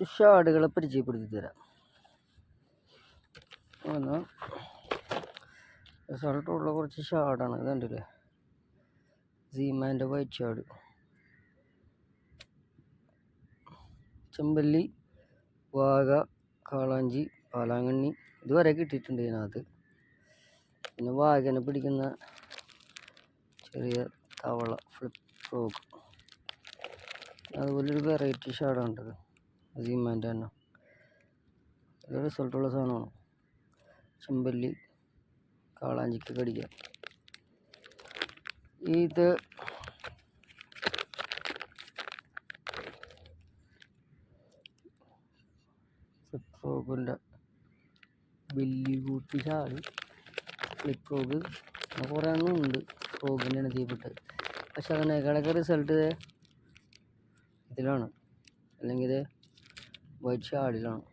ഷാഡുകളെ പരിചയപ്പെടുത്തി തരാം ഒന്ന് റിസൾട്ടുള്ള കുറച്ച് ഷാഡാണ് ഇത് കണ്ടില്ലേ? സീമാന്റെ വൈറ്റ് ഷാഡ് ചെമ്പല്ലി വാഗ കാളാഞ്ചി പാലാങ്കണ്ണി ഇതുവരെ കിട്ടിയിട്ടുണ്ട് ഇതിനകത്ത്. പിന്നെ വാഗനെ പിടിക്കുന്ന ചെറിയ തവള ഫ്ലിപ്പ് ഫ്രോക്ക് അതുപോലെ ഒരു വെറൈറ്റി ഷാഡാണ് ഇത് സീമാന്റെ തന്നെ. നല്ല റിസൾട്ടുള്ള സാധനമാണ്. ചെമ്പല്ലി കാളാഞ്ചിക്ക് കടിക്കാം ഇത് ഫ്ലിപ്പ് വലിയ കൂട്ടി ചാടി ഫ്ലിപ്പ് ഫ്രോഗ് കുറേ എണ്ണം ഉണ്ട്. ഫ്രോഗിന്റെ എഴുതിപ്പെട്ട് പക്ഷെ അതിനേക്കാളൊക്കെ റിസൾട്ട് ഇതിലാണ്. അല്ലെങ്കിൽ വൈറ്റ് ഷാഡിലാണ്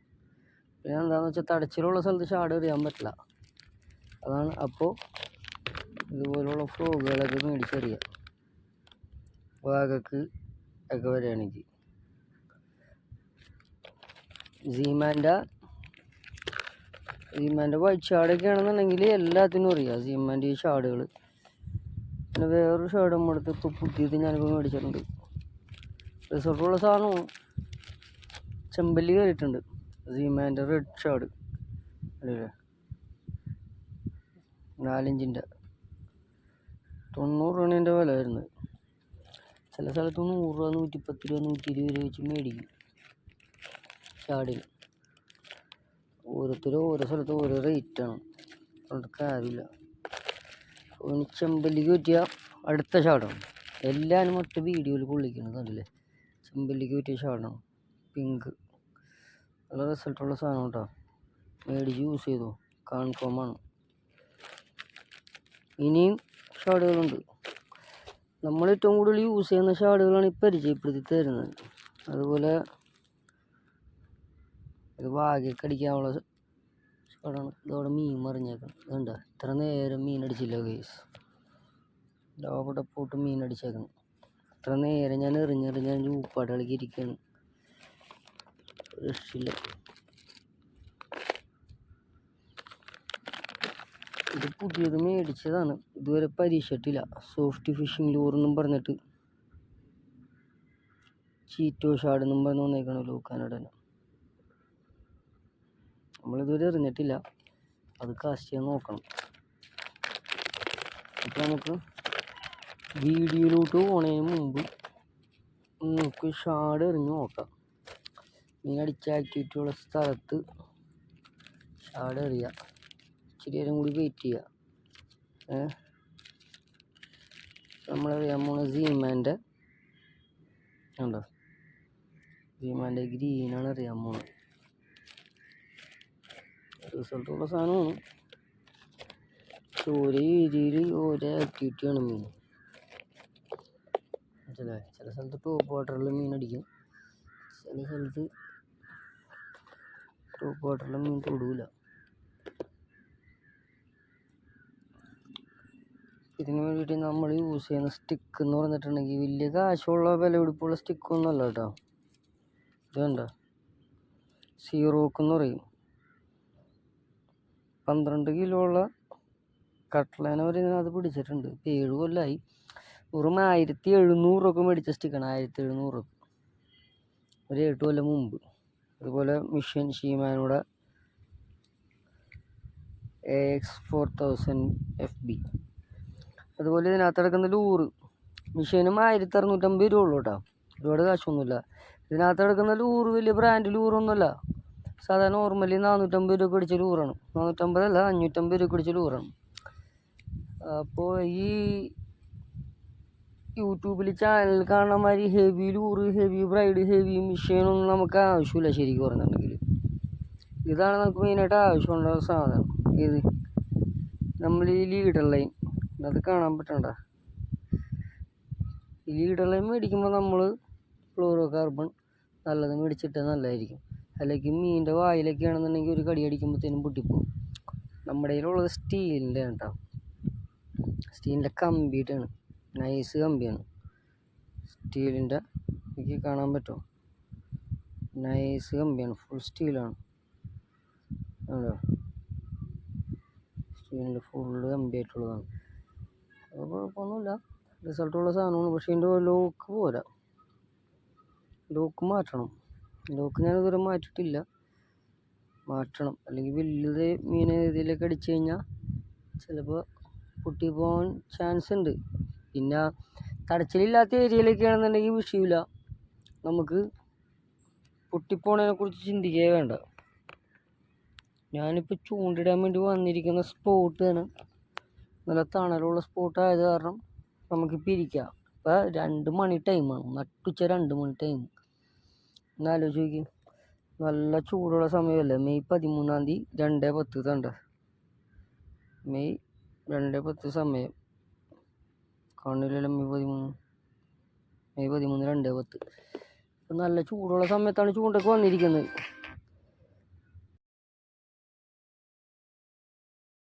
പിന്നെ എന്താണെന്ന് വെച്ചാൽ തടച്ചിലുള്ള സ്ഥലത്ത് ഷാഡ് എറിയാൻ പറ്റില്ല. അതാണ് അപ്പോൾ ഇതുപോലുള്ള ഫ്രോഗുകളൊക്കെ മേടിച്ചെറിയാം. വാഗക്ക് ഒക്കെ വരികയാണെങ്കിൽ സീമാന്റെ സീമാന്റെ വൈറ്റ് ഷാഡൊക്കെ ആണെന്നുണ്ടെങ്കിൽ എല്ലാത്തിനും അറിയാം സീമാന്റെ ഈ ഷാഡുകൾ പിന്നെ വേറൊരു ഷാഡ് നമ്മുടെ അടുത്ത് ഇപ്പോൾ പുതിയത് ഞാനിപ്പോൾ മേടിച്ചിട്ടുണ്ട്. റിസോർട്ടുള്ള സാധനവും ചെമ്പല്ലി കയറിയിട്ടുണ്ട്. സീമാന്റെ റെഡ് ഷാഡ് അല്ലേ നാലിഞ്ചിന്റെ. തൊണ്ണൂറ് രൂപേന്റെ വില വരുന്നത്. ചില സ്ഥലത്ത് നൂറ് രൂപ നൂറ്റിപ്പത്ത് രൂപ നൂറ്റി ഇരുപത് രൂപ വെച്ച് മേടിക്കും. ഷാഡിൽ ഓരോരുത്തരും ഓരോ സ്ഥലത്ത് ഓരോ റേറ്റാണ് അതുകൊണ്ട് കാര്യമില്ല. ഓന് ചെമ്പല്ലിക്ക് അടുത്ത ഷാഡാണ് എല്ലാവരും ഒറ്റ വീഡിയോയിൽ കൊള്ളിക്കുന്നത് കണ്ടില്ലേ? ചെമ്പല്ലിക്ക് പറ്റിയ ഷാഡാണ് പിങ്ക്. നല്ല റിസൾട്ടുള്ള സാധനം കേട്ടോ മേടിച്ച് യൂസ് ചെയ്തു. കൺഫേമാണ് ഇനിയും ഷാഡുകളുണ്ട് നമ്മൾ ഏറ്റവും കൂടുതൽ യൂസ് ചെയ്യുന്ന ഷാഡുകളാണ് ഈ പരിചയപ്പെടുത്തി തരുന്നത്. അതുപോലെ ഇത് വാഗയ്ക്ക് അടിക്കാനുള്ള ഷാഡാണ് ഇതോടെ മീൻ മറിഞ്ഞേക്കണം. ഇതുണ്ട്? ഇത്ര നേരം മീൻ അടിച്ചില്ല കേസ് അവിടെ പോട്ട് മീൻ അടിച്ചേക്കണം. ഇത്ര നേരം ഞാൻ എറിഞ്ഞെറിഞ്ഞ് ഞാൻ ഊപ്പാട്ട് കളിക്ക് ഇത് പുതിയത് മേടിച്ചതാണ്. ഇതുവരെ പരീക്ഷിച്ചിട്ടില്ല സോഫ്റ്റ് ഫിഷിംഗ് ലൂറെന്നും പറഞ്ഞിട്ട്. ചീറ്റോ ഷാഡ് എന്നും പറഞ്ഞ് വന്നേക്കണം ലൂക്കാനോടനെ. നമ്മളിതുവരെ എറിഞ്ഞിട്ടില്ല അത് കാസ്റ്റ് ചെയ്യാൻ നോക്കണം. അപ്പോൾ നമുക്ക് വീഡിയോയിലോട്ട് പോണതിന് മുമ്പ് നമുക്ക് ഷാഡ് എറിഞ്ഞ് നോക്കാം. മീൻ അടിച്ച ആക്ടിവിറ്റിയുള്ള സ്ഥലത്ത് ഷാഡ് എറിയുക ഇച്ചിരി നേരം കൂടി വെയിറ്റ് ചെയ്യുക നമ്മളറിയാൻ പോണ സീമാന്റെ ഉണ്ടോ സീമാന്റെ ഗ്രീനാണ് അറിയാൻ പോണത് റിസൾട്ടുള്ള സാധനമാണ്. ഒരേ രീതിയിൽ ഓരോ ആക്ടിവിറ്റിയാണ് മീൻ. മനസ്സിലായി? ചില സ്ഥലത്ത് ടോപ്പ് വാട്ടറിൽ മീൻ അടിക്കും ചില സ്ഥലത്ത് ടോപ്പ് വാട്ടറിലും മീൻ തൊടൂല. ഇതിന് വേണ്ടിയിട്ട് നമ്മൾ യൂസ് ചെയ്യുന്ന സ്റ്റിക്ക് എന്ന് പറഞ്ഞിട്ടുണ്ടെങ്കിൽ വലിയ കാശുള്ള വിലപിടിപ്പുള്ള സ്റ്റിക്കൊന്നും അല്ല കേട്ടോ ഇത് സീറോക്ക് എന്ന് പറയും. പന്ത്രണ്ട് കിലോ ഉള്ള കട്ട്ലേന വരെ അത് പിടിച്ചിട്ടുണ്ട്. ഇപ്പം ഏഴ് കൊല്ലമായി വെറും ആയിരത്തി എഴുന്നൂറ് രൂപ മേടിച്ച സ്റ്റിക്കാണ് ആയിരത്തി എഴുന്നൂറ് രൂപ ഒരു എട്ട് കൊല്ലം മുമ്പ്. അതുപോലെ mission ഷീമാനോടെ A X four thousand F B അതുപോലെ ഇതിനകത്ത് കിടക്കുന്ന ലൂറ് മിഷീനും ആയിരത്തി അറുന്നൂറ്റമ്പത് രൂപ ഉള്ളൂ കേട്ടോ. ഒരുപാട് കാശൊന്നുമില്ല. ഇതിനകത്ത് കിടക്കുന്ന ലൂറ് വലിയ ബ്രാൻഡ് ലൂറൊന്നുമല്ല സാധാരണ നോർമലി നാനൂറ്റമ്പത് രൂപ പിടിച്ച ലൂറാണ് നാനൂറ്റമ്പതല്ല അഞ്ഞൂറ്റമ്പത് രൂപ പിടിച്ച ലൂറാണ് അപ്പോൾ ഈ യൂട്യൂബിൽ ചാനൽ കാണുന്ന മാതിരി heavy lure heavy braid heavy മെഷീനൊന്നും നമുക്ക് ആവശ്യമില്ല ശരിക്കും പറഞ്ഞിട്ടുണ്ടെങ്കിൽ ഇതാണ് നമുക്ക് മെയിനായിട്ട് ആവശ്യമുള്ള സാധനം. ഇത് നമ്മൾ ഈ ലീഡർ ലൈൻ അത് കാണാൻ പറ്റണ്ട? ഈ ലീഡർ ലൈൻ മേടിക്കുമ്പോൾ നമ്മൾ ഫ്ലോറോ കാർബൺ നല്ലത് മേടിച്ചിട്ട് നല്ലതായിരിക്കും. അല്ലെങ്കിൽ മീനിന്റെ വായിലൊക്കെ ആണെന്നുണ്ടെങ്കിൽ ഒരു കടി അടിക്കുമ്പോഴത്തേനും പൊട്ടിപ്പോകും നമ്മുടെ കയ്യിലുള്ളത് സ്റ്റീലിന്റെ കേട്ടോ. സ്റ്റീലിന്റെ കമ്പിയിട്ടാണ് നൈസ് കമ്പിയാണ്. സ്റ്റീലിന്റെ എനിക്ക് കാണാൻ പറ്റുമോ? നൈസ് കമ്പിയാണ് ഫുൾ സ്റ്റീലാണ്. ആണോ? സ്റ്റീലിന്റെ ഫുള്ള് കമ്പി ആയിട്ടുള്ളതാണ് അത് കുഴപ്പമൊന്നുമില്ല. റിസൾട്ടുള്ള സാധനമാണ് പക്ഷേ ഇതിന്റെ ലോക്ക് പോരാ. ലോക്ക് മാറ്റണം. ലോക്ക് ഞാൻ ഇതുവരെ മാറ്റിയിട്ടില്ല. മാറ്റണം. അല്ലെങ്കിൽ വലുത് മീൻ ഇതിലേക്ക് അടിച്ചു കഴിഞ്ഞാൽ ചിലപ്പോൾ പൊട്ടി പോകാൻ ചാൻസ് ഉണ്ട്. പിന്നെ തടച്ചിലില്ലാത്ത ഏരിയയിലേക്കാണെന്നുണ്ടെങ്കിൽ വിഷയമില്ല. നമുക്ക് പൊട്ടിപ്പോണതിനെ കുറിച്ച് ചിന്തിക്കുകയേ വേണ്ട. ഞാനിപ്പോൾ ചൂണ്ടിടാൻ വേണ്ടി വന്നിരിക്കുന്ന സ്പോട്ടാണ് നല്ല തണലുള്ള സ്പോട്ടായത് കാരണം നമുക്കിപ്പോൾ ഇരിക്കാം. ഇപ്പം രണ്ട് മണി ടൈമാണ് നട്ടുച്ച രണ്ട് മണി ടൈം എന്നാലോചിച്ച് നോക്കി. നല്ല ചൂടുള്ള സമയമല്ലേ? മെയ് പതിമൂന്നാം തീയതി രണ്ട് പത്ത് തണ്ട മെയ് രണ്ട് പത്ത് സമയം. കാണില്ലല്ലോ മെയ് പതിമൂന്ന് മെയ് പതിമൂന്ന് രണ്ട് പത്ത്. നല്ല ചൂടുള്ള സമയത്താണ് ചൂണ്ടക്ക് വന്നിരിക്കുന്നത്.